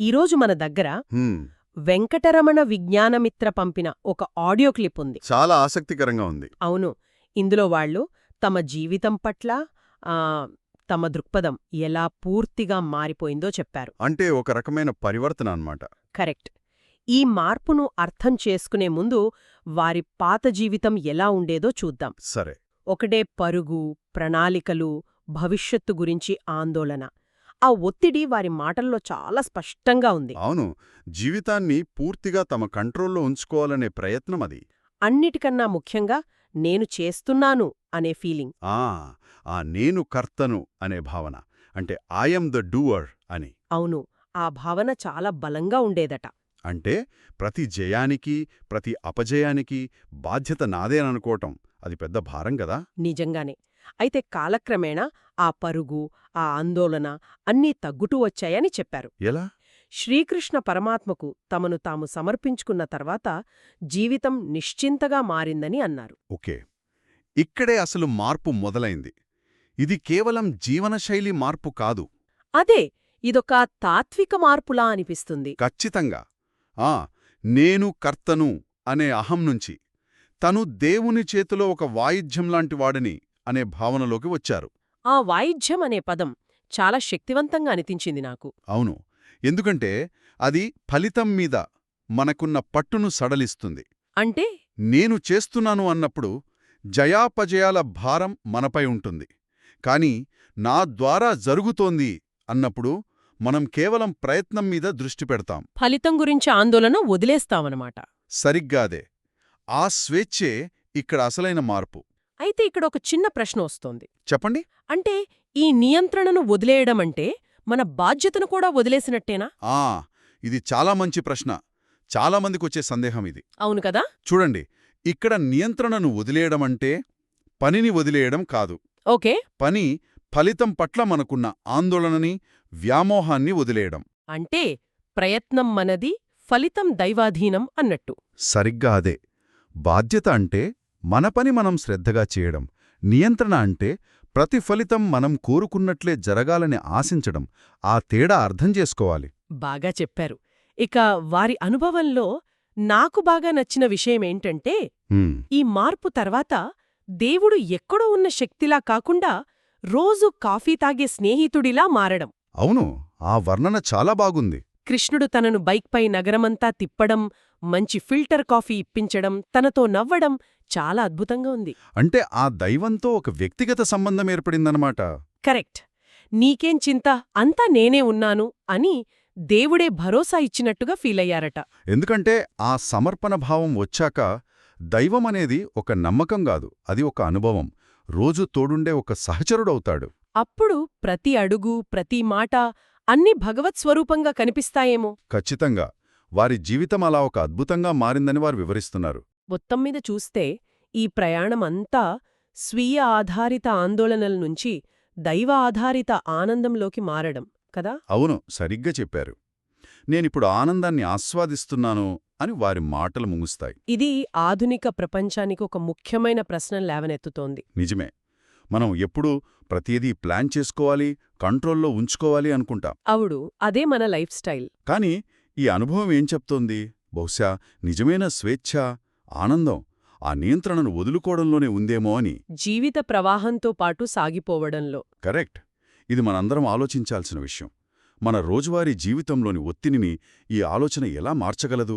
ఈరోజు మన దగ్గర వెంకటరమణ విజ్ఞానమిత్ర పంపిన ఒక ఆడియో క్లిప్ ఉంది. చాలా ఆసక్తికరంగా ఉంది. అవును. ఇందులో వాళ్ళు తమ జీవితం పట్ల తమ దృక్పథం ఎలా పూర్తిగా మారిపోయిందో చెప్పారు. అంటే ఒక రకమైన పరివర్తన అన్నమాట. కరెక్ట్. ఈ మార్పును అర్థం చేసుకునే ముందు వారి పాత జీవితం ఎలా ఉండేదో చూద్దాం. సరే. ఒకటే పరుగు ప్రణాళికలు భవిష్యత్తు గురించి ఆందోళన. ఆ ఒత్తిడి వారి మాటల్లో చాలా స్పష్టంగా ఉంది. అవును. జీవితాన్ని పూర్తిగా తమ కంట్రోల్లో ఉంచుకోవాలనే ప్రయత్నం అది. అన్నిటికన్నా ముఖ్యంగా నేను చేస్తున్నాను అనే ఫీలింగ్. ఆ ఆ నేను కర్తను అనే భావన. అంటే ఐఎమ్ ద డూవర్ అని. అవును. ఆ భావన చాలా బలంగా ఉండేదట. అంటే ప్రతి జయానికి ప్రతి అపజయానికి బాధ్యత నాదేననుకోవటం అది పెద్ద భారం కదా? నిజంగానే. అయితే కాలక్రమేణా ఆ పరుగు ఆ ఆందోళన అన్నీ తగ్గుతూ వచ్చాయని చెప్పారు. ఎలా? శ్రీకృష్ణ పరమాత్మకు తమను తాము సమర్పించుకున్న తర్వాత జీవితం నిశ్చింతగా మారిందని అన్నారు. ఓకే. ఇక్కడే అసలు మార్పు మొదలైంది. ఇది కేవలం జీవనశైలి మార్పు కాదు. అదే ఇదొక తాత్విక మార్పులా అనిపిస్తుంది. ఖచ్చితంగా. ఆ నేను కర్తను అనే అహం నుంచి తను దేవుని చేతిలో ఒక వాడిని అనే భావనలోకి వచ్చారు. ఆ వాయిద్యం అనే పదం చాలా శక్తివంతంగా అనిపించింది నాకు. అవును. ఎందుకంటే అది ఫలితం మీద మనకున్న పట్టును సడలిస్తుంది. అంటే? నేను చేస్తున్నాను అన్నప్పుడు జయాపజయాల భారం మనపై ఉంటుంది. కాని నా ద్వారా జరుగుతోంది అన్నప్పుడు మనం కేవలం ప్రయత్నం మీద దృష్టి పెడతాం. ఫలితం గురించి ఆందోళన వదిలేస్తామన్నమాట. సరిగ్గాదే ఆ స్వేచ్ఛే ఇక్కడ అసలైన మార్పు. అయితే ఇక్కడ ఒక చిన్న ప్రశ్న వస్తోంది. చెప్పండి. అంటే ఈ నియంత్రణను వదిలేయడం అంటే మన బాధ్యతను కూడా వదిలేసినట్టేనా? ఆ ఇది చాలా మంచి ప్రశ్న. చాలామందికొచ్చే సందేహం ఇది. అవును కదా? చూడండి ఇక్కడ నియంత్రణను వదిలేయడమంటే పనిని వదిలేయడం కాదు. ఓకే. పని ఫలితం పట్ల మనకున్న ఆందోళనని వ్యామోహాన్ని వదిలేయడం. అంటే ప్రయత్నం మనది ఫలితం దైవాధీనం అన్నట్టు. సరిగ్గా అదే. బాధ్యత అంటే మన పని మనం శ్రద్ధగా చేయడం నియంత్రణ అంటే ప్రతి ఫలితం మనం కోరుకున్నట్లే జరగాలని ఆశించడం. ఆ తేడా అర్థం చేసుకోవాలి. బాగా చెప్పారు. ఇక వారి అనుభవంలో నాకు బాగా నచ్చిన విషయమేంటంటే ఈ మార్పు తర్వాత దేవుడు ఎక్కడో ఉన్న శక్తిలా కాకుండా రోజు కాఫీ తాగే స్నేహితుడిలా మారడం. అవును ఆ వర్ణన చాలా బాగుంది. కృష్ణుడు తనను బైక్పై నగరమంతా తిప్పడం మంచి ఫిల్టర్ కాఫీ ఇప్పించడం తనతో నవ్వడం చాలా అద్భుతంగా ఉంది. అంటే ఆ దైవంతో ఒక వ్యక్తిగత సంబంధం ఏర్పడిందనమాట కరెక్ట్. నీకేం చింత అంతా నేనే ఉన్నాను అని దేవుడే భరోసా ఇచ్చినట్టుగా ఫీలయ్యారట. ఎందుకంటే ఆ సమర్పణ భావం వచ్చాక దైవం అనేది ఒక నమ్మకం కాదు అది ఒక అనుభవం. రోజు తోడుండే ఒక సహచరుడవుతాడు. అప్పుడు ప్రతి అడుగు ప్రతి మాట అన్ని భగవత్ స్వరూపంగా కనిపిస్తాయేమో? ఖచ్చితంగా. వారి జీవితం అలా ఒక అద్భుతంగా మారిందని వారు వివరిస్తున్నారు. మొత్తం మీద చూస్తే ఈ ప్రయాణం అంతా స్వీయ ఆధారిత ఆందోళనల నుంచి దైవ ఆధారిత ఆనందంలోకి మారడం కదా? అవును సరిగ్గా చెప్పారు. నేనిప్పుడు ఆనందాన్ని ఆస్వాదిస్తున్నాను అని వారి మాటలు ముగుస్తాయి. ఇది ఆధునిక ప్రపంచానికి ఒక ముఖ్యమైన ప్రశ్న లేవనెత్తుతోంది. నిజమే. మనం ఎప్పుడూ ప్రతిదీ ప్లాన్ చేసుకోవాలి కంట్రోల్లో ఉంచుకోవాలి అనుకుంటాం. అవుడు అదే మన లైఫ్ స్టైల్. కాని ఈ అనుభవం ఏం చెప్తోంది? బహుశా నిజమైన స్వేచ్ఛ ఆనందం ఆ నియంత్రణను వదులుకోవడంలోనే ఉందేమో అని. జీవిత ప్రవాహంతో పాటు సాగిపోవడంలో. కరెక్ట్. ఇది మనందరం ఆలోచించాల్సిన విషయం. మన రోజువారీ జీవితంలోని ఒత్తిడిని ఈ ఆలోచన ఎలా మార్చగలదు?